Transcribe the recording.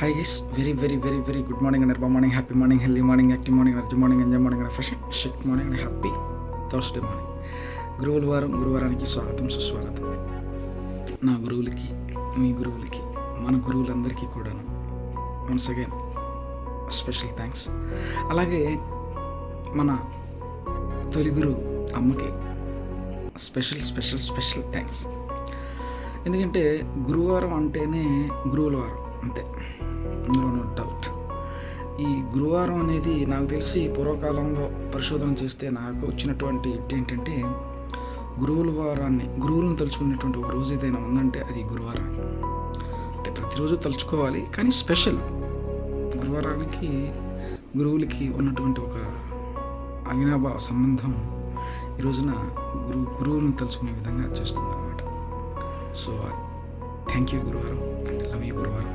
Hi guys very very very very good morning and morning happy morning healthy morning active morning energy morning enjoy morning and fresh shift morning and happy Thursday morning గురువుల వారం గురువారానికి స్వాగతం సుస్వాగతం. నా గురువులకి మీ గురువులకి మన గురువులందరికీ కూడాను once again special thanks అలాగే మన తొలి గురువు అమ్మకి స్పెషల్ స్పెషల్ స్పెషల్ థ్యాంక్స్ ఎందుకంటే గురువారం అంటేనే గురువుల వారం అంతే. ఇందులో నో డౌట్ ఈ గురువారం అనేది నాకు తెలిసి పూర్వకాలంలో పరిశోధన చేస్తే నాకు వచ్చినటువంటి ఏంటంటే గురువుల వారాన్ని గురువులను తలుచుకునేటువంటి ఒక రోజు ఏదైనా ఉందంటే అది గురువారం. అంటే ప్రతిరోజు తలుచుకోవాలి కానీ స్పెషల్ గురువారానికి గురువులకి ఉన్నటువంటి ఒక అవినాభావ సంబంధం ఈ రోజున గురు గురువులను తలుచుకునే విధంగా చేస్తుంది అనమాట సో థ్యాంక్ యూ గురువారం అండ్ లవ్ యూ గురువారం.